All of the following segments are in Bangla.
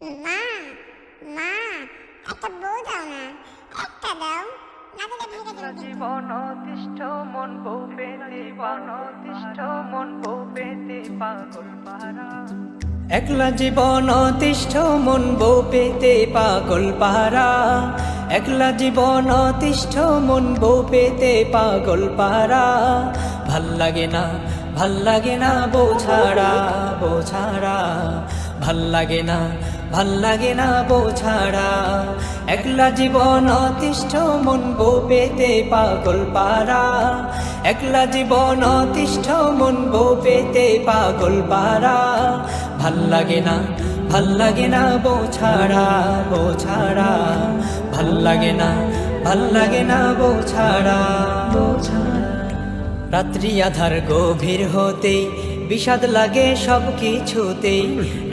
মা মা একটা বউ দাও না একটা দাও। জীবন অতিষ্ঠ মন বউ পেতে অতিষ্ঠ মন বউ পেতে পাগল পারা একলা জীবন অতিষ্ঠ মন বউ পেতে পাগল পারা একলা জীবন অতিষ্ঠ মন বউ পেতে পাগল পারা ভালো লাগে না ভালো লাগে না বউ ছাড়া বউ ছাড়া। ভালো লাগে না ভালো লাগে না বউ ছাড়া। একলা জীবন অতিষ্ঠ, মন পেতে পাগল পারা। একলা জীবন অতিষ্ঠ, মন পেতে পাগল পারা। ভালো লাগে না, ভালো লাগে না ছাড়া, বউ ভালো লাগে না, ভালো লাগে না বউ ছাড়া। রাত্রি আধার গভীর হতেই বিষাদ লাগে সব কিছুতেই।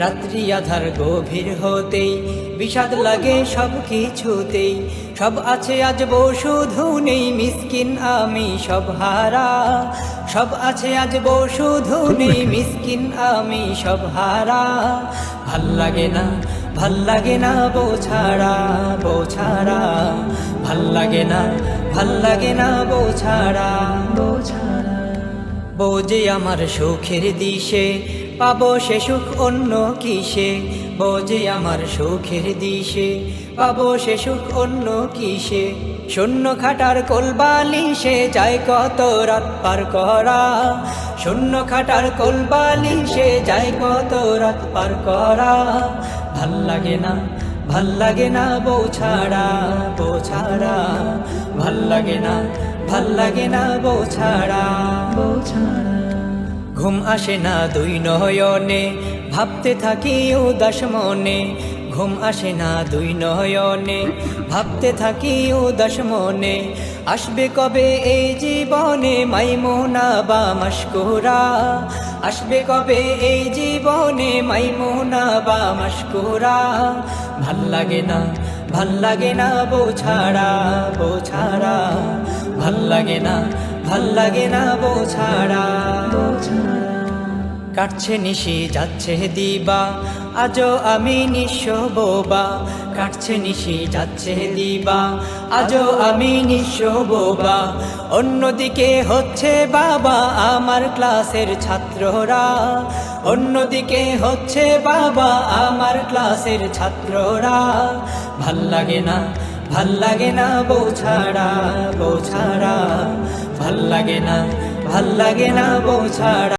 রাত্রি আধার গভীর হতেই বিষাদ লাগে সব কিছুতেই। সব আছে আজ শুধু নেই মিসকিন আমি সব হারা। সব আছে আজ শুধু নেই মিসকিন আমি সব হারা। ভালো লাগে না, ভালো লাগে না বোছাড়া বোছাড়া ভালো লাগে না, ভালো লাগে না বউ ছাড়া বউ ছাড়া। যে আমার সুখের দিশে। পাবো সে সুখ অন্য কিসে? যে আমার সুখের দিশে। পাবো সে সুখ অন্য কিসে? শূন্য খাটার কোলবালি সে যায় কত রাত পার করা? শূন্য খাটার কোলবালি সে যায় কত রাত পার করা? ভালো লাগে না, ভালো লাগে না বউ ছাড়া বউ ছাড়া। ভালো লাগে না ভালো লাগে না বউ ছাড়া। বউ ছাড়া ঘুম আসে না দুই নয়নে, ভাবতে থাকি উদাস মনে। ঘুম আসে না দুই নয়নে, ভাবতে থাকি উদাস মনে। আসবে কবে এই জীবনে মাইমোনা বা মাস্কুরা আসবে কবে এই জীবনে মাইমোনা বা মাস্কুরা ভালো লাগে না ভালো লাগে না বউ ছাড়া বউ ছাড়া ভালো লাগে না ভালো লাগে না বউ ছাড়া বউ ছাড়া কাটছে নিশি, যাচ্ছে দিবা। আজও আমি নিঃস্ব বোবা। কাটছে নিশি, যাচ্ছে দিবা। আজও আমি নিঃস্ব বোবা। অন্যদিকে হচ্ছে বাবা আমার ক্লাসের ছাত্ররা। অন্যদিকে হচ্ছে বাবা আমার ক্লাসের ছাত্ররা। ভালো লাগে না, ভালো লাগে না বউ ছাড়া ছাড়া ভালো লাগে না, ভালো লাগে না বউ ছাড়া